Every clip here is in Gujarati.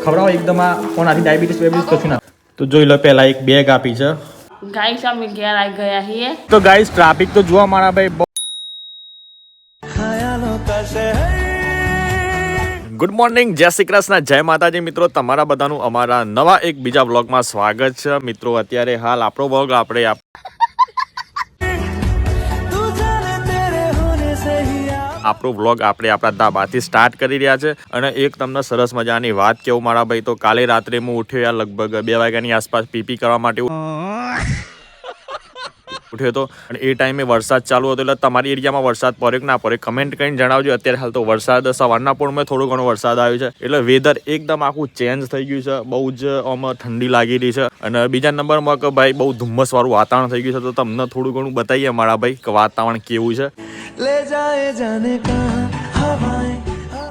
ખવડાવો એકદમ આ કોણ આથી ડાયાબિટીસ બેબિટીસ કશું ના. તો જોઈ લો પહેલા એક બેગ આપી છે. ગાઈસ અમે ઘેર આવી ગયા છીએ. તો ગાઈસ ટ્રાફિક તો જોવા મારા ભાઈ ગુડ મોર્નિંગ જય શ્રી કૃષ્ણ જય માતાજી મિત્રો. તમારા બધાનું અમારા નવા એક બીજા વ્લોગમાં સ્વાગત છે. મિત્રો અત્યારે હાલ આપણો વ્લોગ આપણે આપણો વ્લોગ આપણે આપણા ધાબાથી સ્ટાર્ટ કરી રહ્યા છે. અને એક તમને સરસ મજાની વાત કેવું, મારા ભાઈ? તો કાલે રાત્રે હું ઉઠ્યો યાર લગભગ બે વાગ્યાની આસપાસ પીપી કરવા માટે ઉઠ્યો હતો. અને એ ટાઈમે વરસાદ ચાલુ હતો એટલે તમારી એરિયામાં વરસાદ પડ્યો કે ના પડ્યો કમેન્ટ કરીને જણાવજો. અત્યારે હાલ તો વરસાદ, સવારના પોળમાં થોડો ઘણો વરસાદ આવ્યો છે. એટલે વેધર એકદમ આખું ચેન્જ થઈ ગયું છે. બહુ જ, આમાં, ઠંડી લાગી રહી છે. અને બીજા નંબરમાં કે ભાઈ બહુ ધુમ્મસ વાળું વાતાવરણ થઈ ગયું છે. તો તમને થોડું ઘણું બતાવીએ મારા ભાઈ કે વાતાવરણ કેવું છે.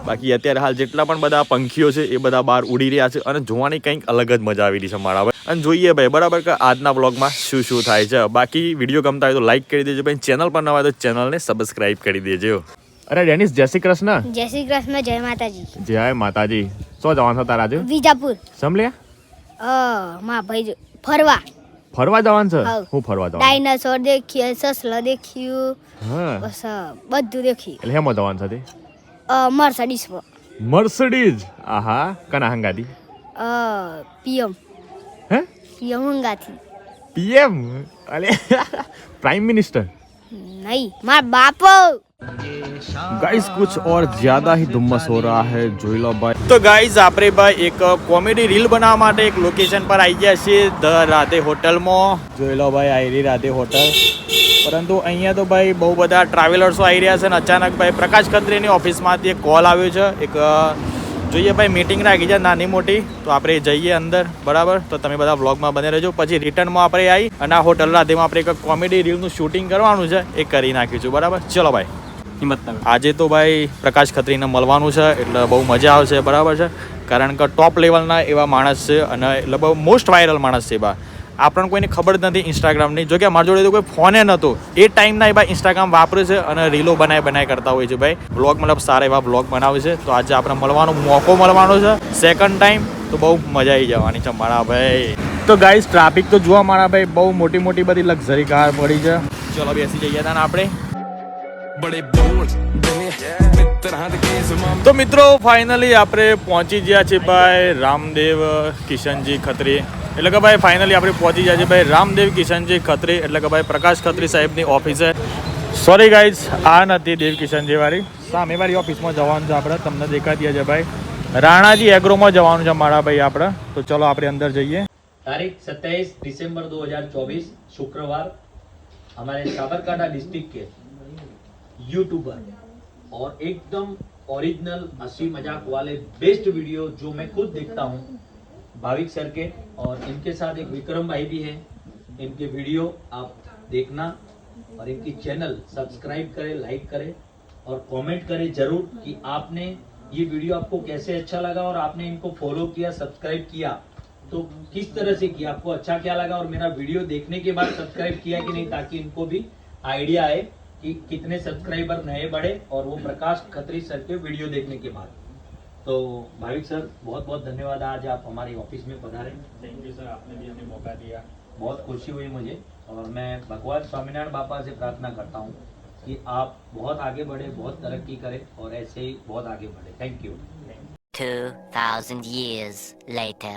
બાકી અત્યારે હાલ જેટલા પણ બધા પંખીઓ છે એ બધા બહાર ઉડી રહ્યા છે અને જોવાની કંઈક અલગ જ મજા આવી રહી છે મારા ભાઈ. અને જોઈએ ભાઈ બરાબર કે આજના બ્લોગમાં શું શું થાય છે. બાકી વીડિયો ગમતા હોય તો લાઈક કરી દેજો ભાઈ. ચેનલ પર નવા હોય તો ચેનલને સબસ્ક્રાઈબ કરી દેજો. અરે ડેનિસ જય શ્રી કૃષ્ણ. જય શ્રી કૃષ્ણ જય માતાજી. જય માતાજી. શું જવાનું છે તારા આજે? વિજાપુર. સમલ્યા? મા ભાઈ ફરવા. ફરવા જવાનું છે? હું. ફરવા જવાનું. ડાયનાસોર દેખ્યું સસલા દેખ્યું. હા. બસ બધું દેખ્યું. એટલે હેમાં જવાનું છે મર્સિડીઝ મર્સિડીઝ? આહા કના હંગાતી પીએમ. હે? પીએમ હંગાથી. પીએમ? અલે પ્રાઇમ મિનિસ્ટર? નહીં મારા બાપો ગાઈઝ કુછ ઓર જ્યાદા હી ધુમ્મસ હો રહા હે જોઈલા ભાઈ તો ગાઈઝ આપણે ભાઈ એક કોમેડી રીલ બનાવવા માટે એક લોકેશન પર આવી ગયા છીએ ધ રાધે હોટલમાં જોઈલા ભાઈ આયરી રાધે હોટલ પરંતુ અહીંયા તો ભાઈ બહુ બધા ટ્રાવેલર્સો આવી રહ્યા છે અને અચાનક ભાઈ પ્રકાશ ખત્રીની ઓફિસમાંથી એક કોલ આવ્યો છે એક જોઈએ ભાઈ મીટિંગ રાખી છે, નાની મોટી. તો આપણે જઈએ અંદર, બરાબર? તો તમે બધા વ્લોગમાં બને રહેજો. પછી રિટર્નમાં આપણે આવી અને આ હોટલ રાધેમાં આપણે એક કોમેડી રીલનું શૂટિંગ કરવાનું છે, એ કરી નાખ્યું છું, બરાબર? ચલો ભાઈ. હિંમતનગર. આજે તો ભાઈ પ્રકાશ ખત્રીને મળવાનું છે એટલે બહુ મજા આવશે બરાબર છે? કારણ કે ટોપ લેવલના એવા માણસ છે અને એટલે બહુ મોસ્ટ વાયરલ માણસ છે બા. આપણને કોઈને ખબર જ નથી ઇન્સ્ટાગ્રામની જો કે મારા જોડે તો કોઈ ફોને નહોતો. એ ટાઈમના એ ભાઈ ઇન્સ્ટાગ્રામ વાપરે છે અને રીલો બનાવી બનાવી કરતા હોય છે ભાઈ. બ્લોગ મતલબ સારા એવા બ્લોગ બનાવે છે. તો આજે આપણે મળવાનો મોકો મળવાનો છે. સેકન્ડ ટાઈમ તો બહુ મજા આવી જવાની છે મારા ભાઈ. તો ગાઈસ ટ્રાફિક તો જોવા મારા ભાઈ બહુ મોટી મોટી બધી લક્ઝરી કાર પડી છે. ચલો બેસી જઈએ હતા આપણે. बड़े તો મિત્રો ફાઇનલી આપણે પહોંચી ગયા છીએ ભાઈ રામદેવ કિશનજી ખત્રી. એટલે કે ભાઈ ફાઇનલી આપણે પહોંચી ગયા છે ભાઈ રામદેવ કિશનજી ખત્રી, એટલે કે ભાઈ પ્રકાશ ખત્રી સાહેબની ઓફિસે સોરી ગાઈઝ આ નથી દેવ કિશનજી વાળી. સામે વાળી ઓફિસમાં જવાનું છે આપણે. તમને દેખાતી છે ભાઈ. રાણાજી એગ્રોમાં જવાનું છે મારા ભાઈ આપણે. તો ચલો આપણે અંદર જઈએ. તારીખ સત્યાવીસ ડિસેમ્બર દો શુક્રવાર. અમારે સાબરકાંઠા ડિસ્ટ્રિક્ટ કે यूट्यूबर और एकदम ओरिजिनल हँसी मज़ाक वाले बेस्ट वीडियो जो मैं खुद देखता हूँ, भाविक सर के और इनके साथ एक विक्रम भाई भी है। इनके वीडियो आप देखना और इनकी चैनल सब्सक्राइब करें लाइक करें और कमेंट करें ज़रूर कि आपने ये वीडियो आपको कैसे अच्छा लगा और आपने इनको फॉलो किया सब्सक्राइब किया। तो किस तरह से किया, आपको अच्छा क्या लगा और मेरा वीडियो देखने के बाद सब्सक्राइब किया कि नहीं ताकि इनको भी आइडिया आए। कि कितने सब्सक्राइबर नए बढ़े और वो प्रकाश खत्री सर के वीडियो देखने के बाद। तो भाविक सर बहुत बहुत धन्यवाद आज आप हमारे ऑफ़िस में पधारे। थैंक यू सर आपने भी हमें मौका दिया। बहुत खुशी हुई मुझे और मैं भगवान स्वामीनारायण बापा से प्रार्थना करता हूँ कि आप बहुत आगे बढ़े बहुत तरक्की करें और ऐसे ही बहुत आगे बढ़े। Thank you 2000 years later.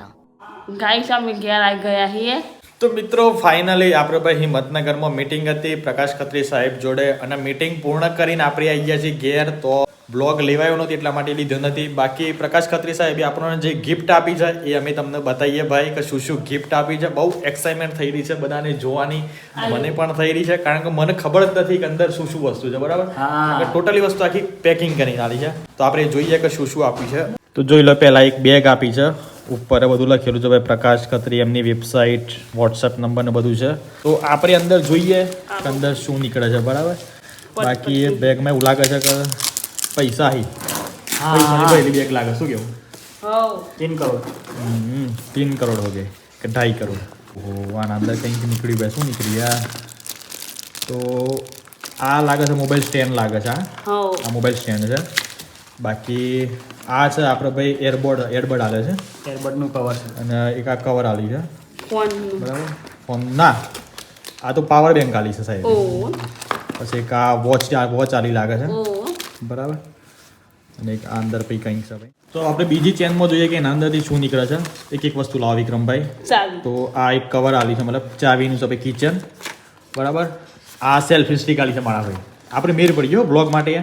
Guys अब मेरा गया ही है। તો મિત્રો ફાઇનલી આપણે ભાઈ હિંમતનગરમાં મિટિંગ હતી. પ્રકાશ ખત્રી સાહેબ જોડે અને મિટિંગ પૂર્ણ કરીને આપણે આવી ગયા છીએ ઘેર. તો બ્લોગ લેવાયો નથી એટલા માટે લીધો નથી. બાકી પ્રકાશ ખત્રી સાહેબે આપણને જે ગિફ્ટ આપી છે એ અમે તમને બતાવીએ ભાઈ કે શું શું ગિફ્ટ આપી છે. બહુ એક્સાઇટમેન્ટ થઈ રહી છે બધાને જોવાની. મને પણ થઈ રહી છે કારણ કે મને ખબર જ નથી કે અંદર શું શું વસ્તુ છે બરાબર? ટોટલી વસ્તુ આખી પેકિંગ કરીને આવી છે. તો આપણે જોઈએ કે શું શું આપ્યું છે. તો જોઈ લો પહેલા એક બેગ આપી છે. ઉપર બધું લખેલું છે ભાઈ પ્રકાશ ખત્રી એમની વેબસાઇટ વોટ્સઅપ નંબર ને બધું છે. તો આપણે અંદર જોઈએ અંદર શું નીકળે છે બરાબર? બાકી એ બેગમાં એવું લાગે છે કે પૈસા હી. બેગ લાગે શું કેવું? તીન કરોડ. તીન કરોડ કે ઢાઈ કરોડ. આના અંદર કંઈક નીકળ્યું ભાઈ શું નીકળી યાર તો આ લાગે છે મોબાઈલ સ્ટેન્ડ લાગે છે આ મોબાઈલ સ્ટેન્ડ છે. બાકી આ છે આપણે ભાઈ એરબોર્ડ એરબડ આલે છે. એરબડનું કવર છે. અને એક આ કવર આલી છે. ફોન બરાબર? ફોન ના. આ તો પાવર બેંક આલી છે સાહેબ. પછી એક આ વોચ વોચ આલી લાગે છે. બરાબર? અને એક આ અંદર પછી કંઈક છે ભાઈ. તો આપણે બીજી ચેનમાં જોઈએ કે એના અંદરથી શું નીકળે છે? એક એક વસ્તુ લાવો વિક્રમભાઈ. તો આ એક કવર આલી છે મતલબ ચાવીનું છે ભાઈ કિચન બરાબર? આ સેલ્ફી સ્ટીક આલી છે મારા ભાઈ. આપણે મેર પડી ગયો બ્લોગ માટે.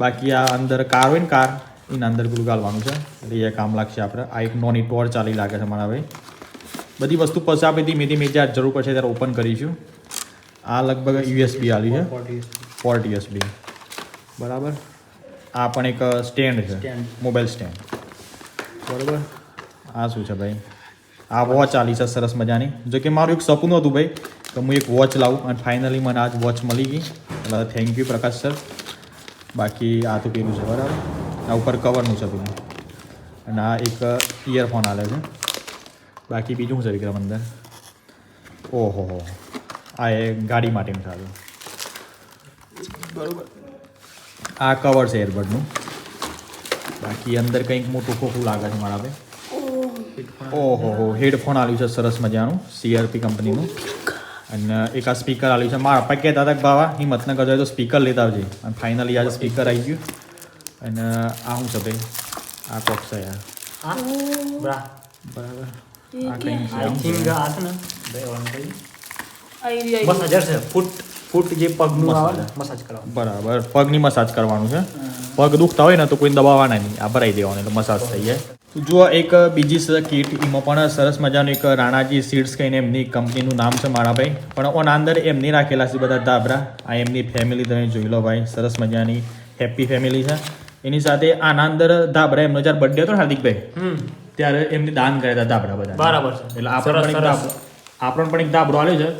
બાકી આ અંદર કાર હોય ને કાર એના અંદર પેલું ગાળવાનું છે. એટલે એ કામ લાગશે આપણે. આ એક નોની ટોર્ચ ચાલી લાગે છે મારા ભાઈ. બધી વસ્તુ પછી આપણે ધીમે ધીમે જ્યારે જરૂર પડશે ત્યારે ઓપન કરીશું. આ લગભગ યુએસબી આવી છે. પોર્ટ યુએસબી બરાબર? આ પણ એક સ્ટેન્ડ છે. મોબાઈલ સ્ટેન્ડ બરાબર? આ શું છે ભાઈ? આ વોચ આલી છે સરસ મજાની. જો કે મારું એક સપનું હતું ભાઈ કે હું એક વોચ લાવું. અને ફાઇનલી મને આજ વોચ મળી ગઈ. એટલે થેન્ક યુ પ્રકાશ સર બાકી આ તો પેલું છે બરાબર? આ ઉપર કવરનું છે પેલું. અને આ એક ઇયરફોન આવે છે. બાકી બીજું શું છે વિક્રમ અંદર? ઓહો હો આ એ ગાડી માટેનું સારું બરાબર. આ કવર છે એરબડનું બાકી અંદર કંઈક મોટું ખોખું લાગે છે મારા ભાઈ. ઓહો. હો હેડફોન આવ્યું છે સરસ મજાનું સીઆરપી કંપનીનું અને એક આ સ્પીકર આવ્યું છે. મારા પપ્પા કહેતા હતા કે બાવા હિંમતના કરજો તો સ્પીકર લેતા આવજે. અને ફાઇનલી આજે સ્પીકર આવી ગયું. અને આ શું છે ભાઈ? આ કોક છે યાર બરાબર. આ કંઈ છે. મસાજર છે. ફૂટ ફૂટ જે પગનું આવે મસાજ કરવાનું બરાબર. પગની મસાજ કરવાનું છે. પગ દુખતા હોય ને તો કોઈ દબાવવાના નહીં. આ ભરાઈ દેવાનું એટલે મસાજ થઈ જાય. જુઓ એક બીજી કીટ એમાં પણ સરસ મજાનું એક રાણાજી સીડ્સ કહીને એમની કંપનીનું નામ છે મારા ભાઈ પણ ઓના અંદર એમની રાખેલા છે બધા ધાબરા. આ એમની ફેમિલી તમે જોઈ લો ભાઈ સરસ મજાની હેપી ફેમિલી છે. એની સાથે આના અંદર ધાબરા એમનો જ્યારે બર્થડે હતો હાર્દિકભાઈ ત્યારે એમને દાન કર્યા હતા ધાબરા બધા બરાબર છે. એટલે આપણને પણ એક આપણને પણ એક ધાબરો આવ્યો છે.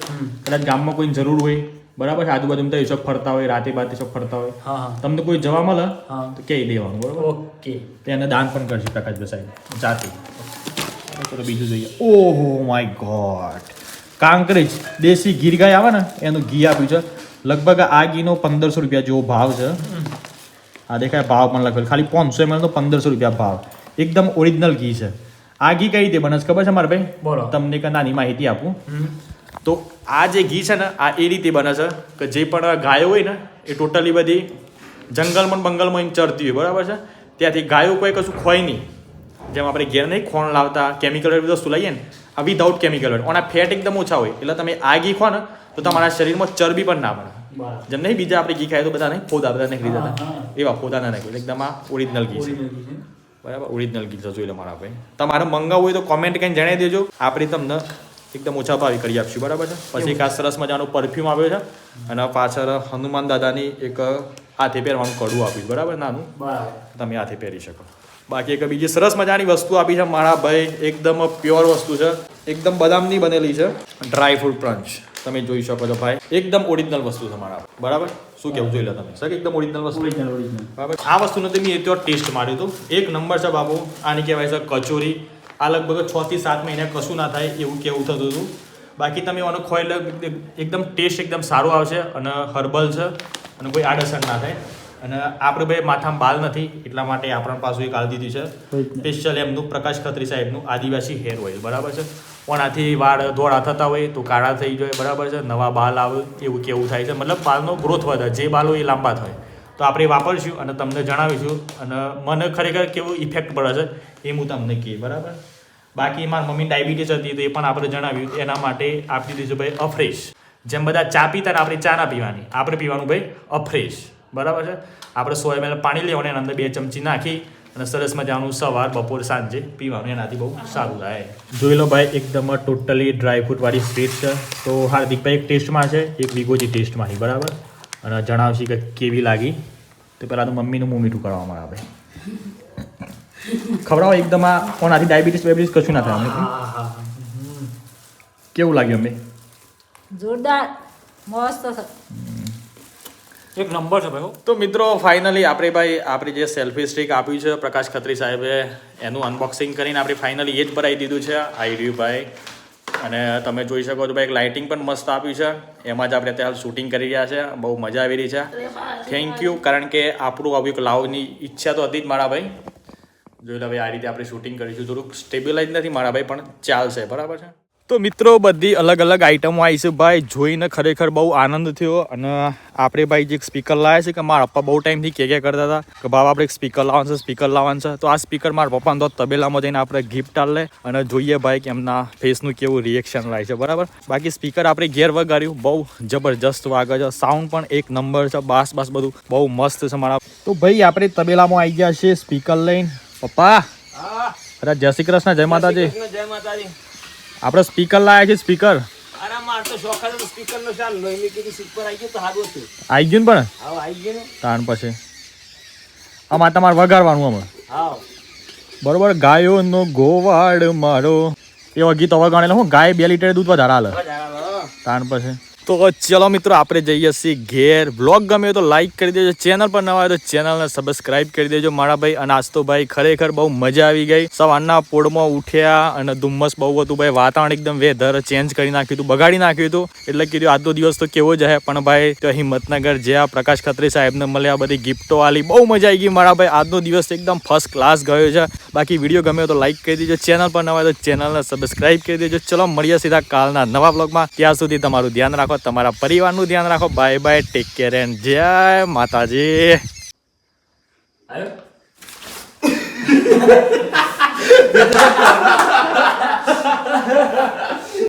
કદાચ ગામમાં કોઈ જરૂર હોય બરાબર છે? આજુબાજુ તો એસબ ફરતા હોય રાતે બાતે સબ ફરતા હોય. તમને કોઈ જવા મળે. તો કહી દેવાનું બરાબર? ઓકે. તેને દાન પણ કરશે પ્રકાશભાઈ સાહેબ જાતે. ચલો બીજું જોઈએ. ઓહો માય ગોડ કાંકરેજ દેશી ગીર ગાય આવે ને એનું ઘી આપ્યું છે. લગભગ આ ઘીનો પંદરસો રૂપિયા જેવો ભાવ છે. આ દેખાય ભાવ પણ લખેલ ખાલી પાંચસો એમએલ નો પંદરસો રૂપિયા ભાવ. એકદમ ઓરિજિનલ ઘી છે. આ ઘી કઈ રીતે બને ખબર છે મારે ભાઈ? બોલો. તમને એક નાની માહિતી આપું. તો આ જે ઘી છે ને આ એ રીતે બને છે કે જે પણ ગાયો હોય ને એ ટોટલી બધી જંગલમાં બંગલમાં ચરતી હોય બરાબર છે? ત્યાંથી ગાયો કોઈ કશું ખોય નહીં. જેમ આપણે ઘેર નહીં ખોણ લાવતા કેમિકલ વસ્તુ લઈએ ને આ વિધાઉટ કેમિકલ ઓના ફેટ એકદમ ઓછા હોય. એટલે તમે આ ઘી ખો ને તો તમારા શરીરમાં ચરબી પણ ના પડે જેમ નહીં બીજા આપણે ઘી ખાય તો બધા નહીં ફોદા બધા નીકળી જતા. એવા ફોદા ના નાખી એકદમ આ ઓરિજિનલ ઘી છે. ઓરિજિનલ ઘી છે. બરાબર? ઓરિજિનલ ગીત જોઈ લો મારા ભાઈ. તમારે મંગાવવું હોય તો કોમેન્ટ કરીને જણાવી દેજો. આપણે તમને એકદમ ઓછા ભાવે કરી આપશું બરાબર છે? પછી એક આ સરસ મજાનું પરફ્યુમ આવ્યો છે અને પાછળ હનુમાન દાદાની એક હાથે પહેરવાનું કડું આપ્યું બરાબર નાનું? તમે હાથે પહેરી શકો. બાકી એક બીજી સરસ મજાની વસ્તુ આપી છે મારા ભાઈ એકદમ પ્યોર વસ્તુ છે. એકદમ બદામની બનેલી છે. ડ્રાય ફ્રૂટ પ્રંચ તમે જોઈ શકો છો ભાઈ. એકદમ ઓરિજિનલ વસ્તુ છે મારા બરાબર? શું કેવું જોઈ લો તમે? સર એકદમ ઓરિજિનલ વસ્તુ. બરાબર? આ વસ્તુનો નથી મેં એટલો ટેસ્ટ માર્યો હતો. એક નંબર છે બાબુ. આની કહેવાય છે કચોરી. આ લગભગ છ થી સાત મહિને કશું ના થાય એવું કેવું થતું હતું. બાકી તમે એનો ખોઈ એટલે એકદમ ટેસ્ટ એકદમ સારો આવશે અને હર્બલ છે અને કોઈ આડઅસર ના થાય. અને આપણે ભાઈ માથામાં બાલ નથી એટલા માટે આપણા પાસે એક આલી દીધી છે. સ્પેશિયલ એમનું પ્રકાશ ખત્રી સાહેબનું આદિવાસી હેર ઓઇલ બરાબર છે? પણ આથી વાળ ધોળા થતા હોય તો કાળા થઈ જાય બરાબર છે? નવા બાલ આવે એવું કેવું થાય છે. મતલબ બાલનો ગ્રોથ વધે જે બાલો એ લાંબા થાય. તો આપણે વાપરશું અને તમને જણાવીશું અને મને ખરેખર કેવું ઇફેક્ટ પડે છે એ હું તમને કહે બરાબર? બાકી મારી મમ્મી ડાયાબિટીસ હતી તો એ પણ આપણે જણાવ્યું, એના માટે આપી દીધું ભાઈ અફ્રેશ. જેમ બધા ચા પીતા ને આપણે ચા ના પીવાની, આપણે પીવાનું ભાઈ અફ્રેશ, બરાબર છે? આપણે સો એમએલ પાણી લેવાનું, એના અંદર બે ચમચી નાખી અને સરસ મજાનું સવાર બપોર સાંજે પીવાનું, એનાથી બહુ સારું થાય. જોઈ લો ભાઈ, એકદમ ટોટલી ડ્રાય ફ્રૂટ વાળી સ્વીટ છે. તો હાર્દિકભાઈ, એક ટેસ્ટમાં છે, એક વિગોજી ટેસ્ટમાં બરાબર? અને જણાવશે કે કેવી લાગી? તો પહેલાં તો મમ્મીનું મું મીઠું કરવામાં આવે ખવડાવો એકદમ આ કોનાથી ડાયાબિટીસ બાયબિટીસ કશું ના થાય અમને હા હા કેવું લાગ્યું અમે જોરદાર. મસ્ત એક નંબર છે ભાઈ તો મિત્રો ફાઇનલી આપણે ભાઈ આપણી જે સેલ્ફી સ્ટિક આપ્યું છે પ્રકાશ ખત્રી સાહેબે એનું અનબોક્સિંગ કરીને આપણે ફાઇનલી એ જ ભરાઈ દીધું છે. આઈ રહ્યું ભાઈ. અને તમે જોઈ શકો છો ભાઈ, એક લાઇટિંગ પણ મસ્ત આપ્યું છે. એમાં જ આપણે અત્યારે શૂટિંગ કરી રહ્યા છે. બહુ મજા આવી રહી છે. થેન્ક યુ કારણ કે આપણું આવું એક લાવની ઈચ્છા તો હતી જ મારા ભાઈ. જોઈ લો ભાઈ આ રીતે આપણે શૂટિંગ કરીશું. થોડુંક સ્ટેબિલાઇઝ નથી મારા ભાઈ, પણ ચાલશે. બરાબર છે? તો મિત્રો બધી અલગ અલગ આઈટમો આવી છે. ભાઈ જોઈને ખરેખર બહુ આનંદ થયો અને આપણે ભાઈ જે સ્પીકર લાવ્યા છે કે મારા પપ્પા બહુ ટાઈમથી કે કે કરતા હતા કે બાબા આપણે એક સ્પીકર લાવવાનું છે સ્પીકર લાવવાનું છે. તો આ સ્પીકર મારા પપ્પાને તો તબેલામાં જઈને આપણે ગિફ્ટ આલે અને જોઈએ ભાઈ કે એમના ફેસનું કેવું રિએક્શન લાવે છે. બરાબર? બાકી સ્પીકર આપણે ઘેર વગાડ્યું. બહુ જબરજસ્ત વાગે છે. સાઉન્ડ પણ એક નંબર છે. બાસ બાસ બધું બહુ મસ્ત છે મારા. તો ભાઈ આપણે તબેલામાં આવી ગયા છીએ સ્પીકર લઈને. પપ્પા! જય શ્રી કૃષ્ણ જય માતાજી. જય માતાજી. આપણે સ્પીકર લાવ્યા છે સ્પીકર આવી ગયું ગયું ને પણ? ગયું તાણ પછી. આમાં તમારે વગાડવાનું હમણાં બરોબર ગાયોનો ગોવાડ મારો. એવા ગીતો વગાડેલા હું ગાય બે લીટર દૂધ વધારે હાલે. તાણ પછી. તો ચલો મિત્રો, આપણે જઈએ છીએ ઘેર. બ્લોગ ગમે તો લાઈક કરી દેજો. ચેનલ પર નવા હોય તો ચેનલને સબસ્ક્રાઇબ કરી દેજો, મારા ભાઈ અને આજ તો ભાઈ. ખરેખર બહુ મજા આવી ગઈ. સવારના પોળમાં ઉઠ્યા અને ધુમ્મસ બહુ હતું ભાઈ. વાતાવરણ એકદમ વેધર ચેન્જ કરી નાખ્યું હતું, બગાડી નાખ્યું હતું. એટલે કીધું આજનો દિવસ તો કેવો જ હે, પણ ભાઈ, તો હિંમતનગર જ્યાં પ્રકાશ ખત્રી સાહેબને મળ્યા, બધી ગિફ્ટો આલી. બહુ મજા આવી ગઈ મારા ભાઈ. આજનો દિવસ એકદમ ફર્સ્ટ ક્લાસ ગયો છે. બાકી વીડિયો ગમે તો લાઈક કરી દેજો. ચેનલ પર નવા હોય તો ચેનલને સબસ્ક્રાઇબ કરી દેજો. ચલો મળીએ સીધા કાલના નવા બ્લોગમાં ત્યાં સુધી તમારું ધ્યાન રાખો. તમારા પરિવારનું ધ્યાન રાખો. Bye bye take care and જય માતાજી. આવ્યો